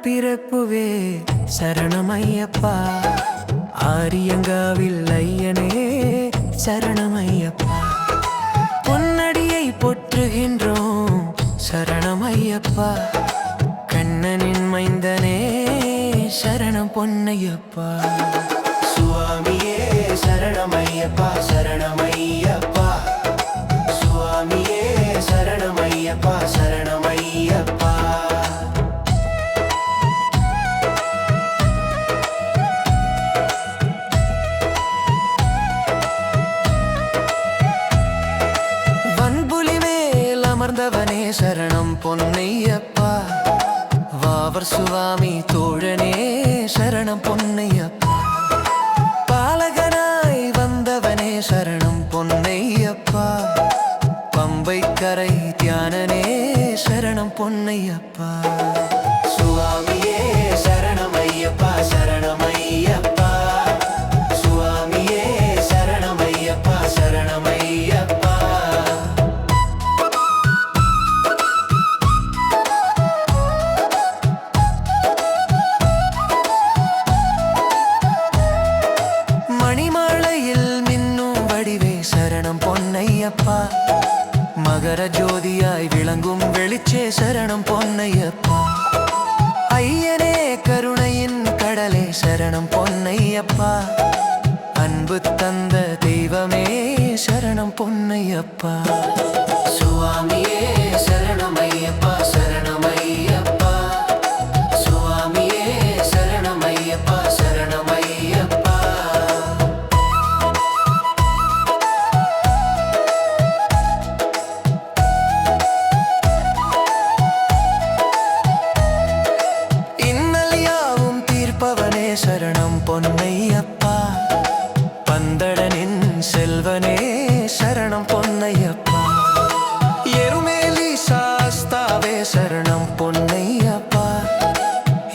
பிறப்புவே சரணமையப்பா. ஆரியங்காவில் ஐயனே சரணமையப்பா. பொன்னடியை பொற்றுகின்றோம் சரணமையப்பா. கண்ணனின் மைந்தனே சரணம் பொன்னையப்பா. சுவாமியே சரணமையப்பா சரணமையப்பா சரணம் பொன்னையப்பா வாவர் சுவாமி தோழனே சரணம் பொன்னையப்பா பாலகனாய் வந்தவனே சரணம் பொன்னையப்பா பம்பை கரை தியானனே சரணம் பொன்னையப்பா பொன்னையப்பா. மகர ஜோதியாய் விளங்கும் வெளிச்சே சரணம் பொன்னையப்பா. ஐயனே கருணையின் கடலே சரணம் பொன்னையப்பா. அன்பு தந்த தெய்வமே சரணம் பொன்னையப்பா. சுவாமி சரணம் பொன்னையப்பா. பந்தடனின் செல்வனே சரணம் பொன்னையப்பா. எருமேலி சாஸ்தாவே சரணம் பொன்னையப்பா.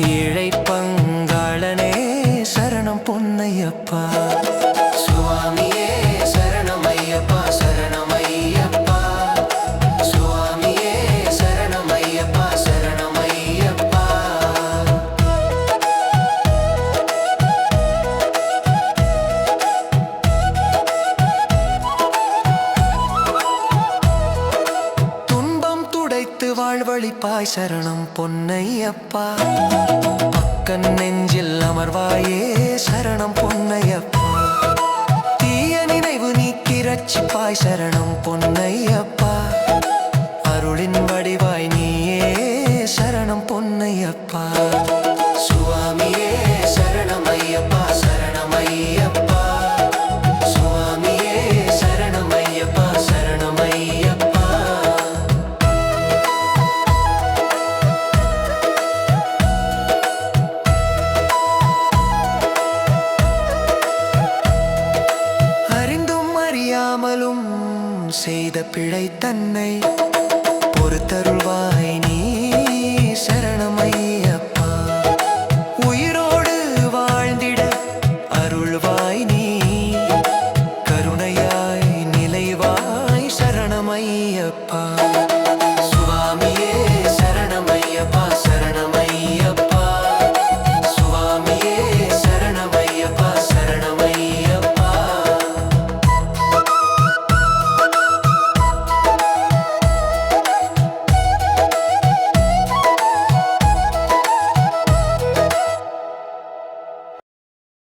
ஏழை பங்காளனே சரணம் பொன்னையப்பா. வாழ்வழிப்பாய் சரணம் பொன்னையப்பா. பக்கன் நெஞ்சில் அமர்வாயே சரணம் பொன்னையப்பா. தீய நினைவு நீக்கி ரட்சிப்பாய் சரணம் பொன்னையப்பா. அருளின் வடிவாய் நீயே சரணம் பொன்னையப்பா. நாம் செய்த பிழை தன்னை பொறுத்தருள்வாய் நீ சரணமையப்பா. உயிரோடு வாழ்ந்திட அருள்வாய் நீ. கருணையாய் நிலைவாய் சரணமையப்பா.